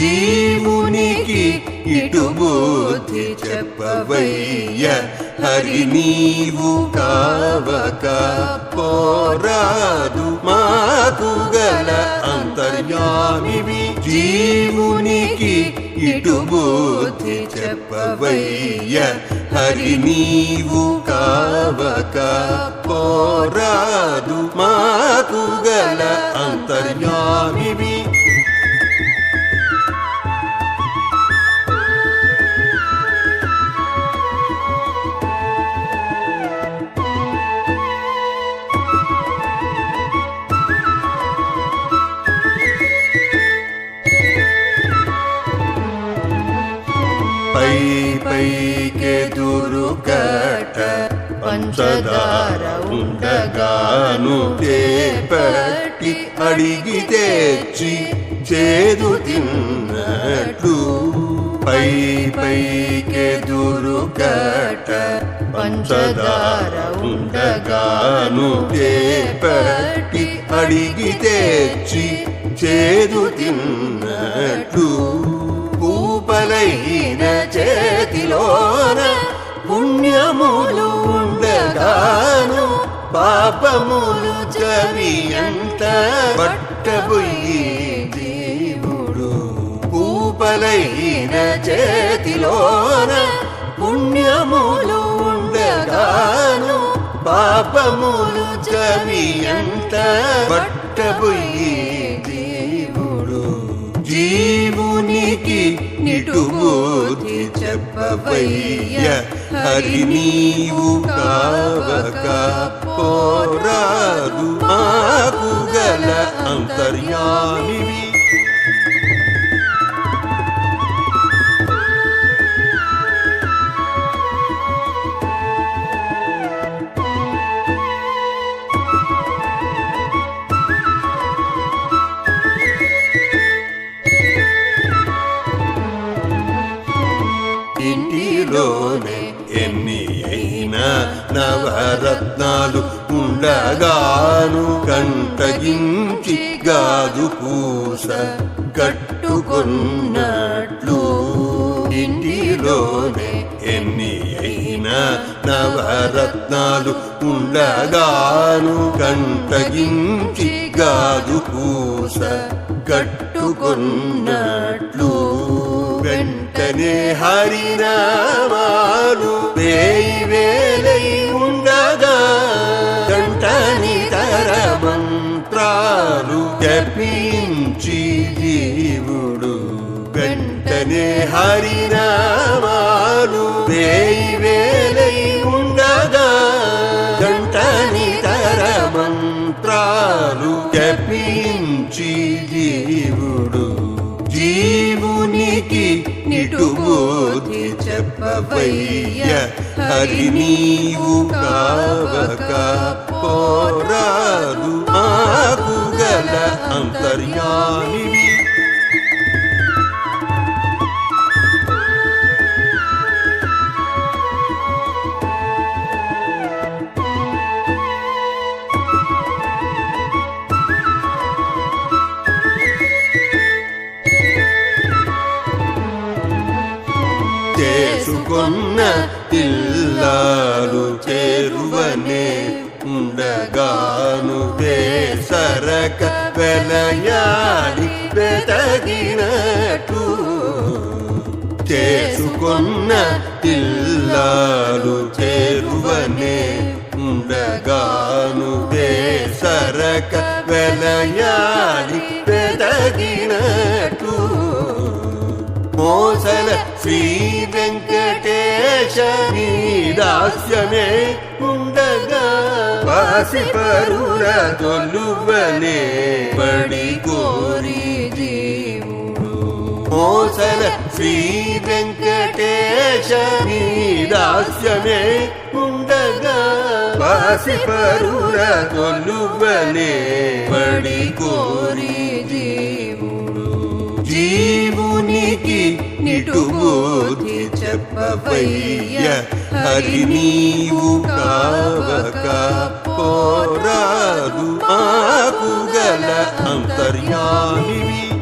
జీవునికి ఇటు బుద్ధి చెప్పవయ్య. హరి నీవు కావక పోరాదు మాకు గల అంతర్యామివి. జీవునికి ఇటు బుద్ధి చెప్పవయ్య. హరి నీవు కావక పోరాదు మాకు గల అంతర్యామివి. పంచదార ఉండగాను చేపట్టి అడిగి తెచ్చి చేదు తిన్నట్లు పై పైకెదురు కట పంచదార ఉండగాను చేపట్టి అడిగి తెచ్చి చేదు తిన్నట్లు పాపములు చవి అంత పట్టబోయి దేవుడు. పూపలైన చేతిలోన పుణ్యములు ఉండగాను పాపములు చవి అంత పట్టబోయి దేవుడు. జీవునికి నిటుబోధి చెప్పవయ్య హరి నీవు కావక పోరాదు మాకు గల అంతర్యామివి. ఇంటిలోనే ఎన్ని అయినా నవరత్నాలు ఉండగాను కంటగించి గాజు పూస కట్టుకున్నట్లు. ఇంటిలోనే ఎన్ని అయినా నవరత్నాలు ఉండగాను కంటగించి గాజు పూస కట్టుకున్నట్లు. వెంటనే హరినామాలు వేయి వేలై ఉండగా కంటని తర మంత్రాలు జపించి జీవుడు గంటనే హరినామాలు వేయి వేలై ఉండగా గంటని తర మంత్రాలు జపించి జీవుడు జీవునికి నిటుబోధి చెప్పవయ్య హరి నీవు కావక పోరాదు మాకు అంతర్యామి కొన్న చేసుకున్న ఇల్లాలు చేరువనే ఉండగాను సరక వెలయాడి వెతగినట్టు. చేసుకున్న ఇల్లాలు చేరువనే ఉండగాను సరక వెలయాడి మోసల శ్రీ వెంకటేశ నీ దాస్యమే ఉండగా. వాసి పరుల తొలువనే పడి కోరి జీవుడు మోసల శ్రీ వెంకటేశ నీ దాస్యమే ఉండగా. వాసి పరుల తొలువనే పడి కోరి జీవుడు జీవునికి నిటుబోధి చెప్పవయ్య. హరి నీవు కావక పోరాదు మాకు గల అంతర్యామివి.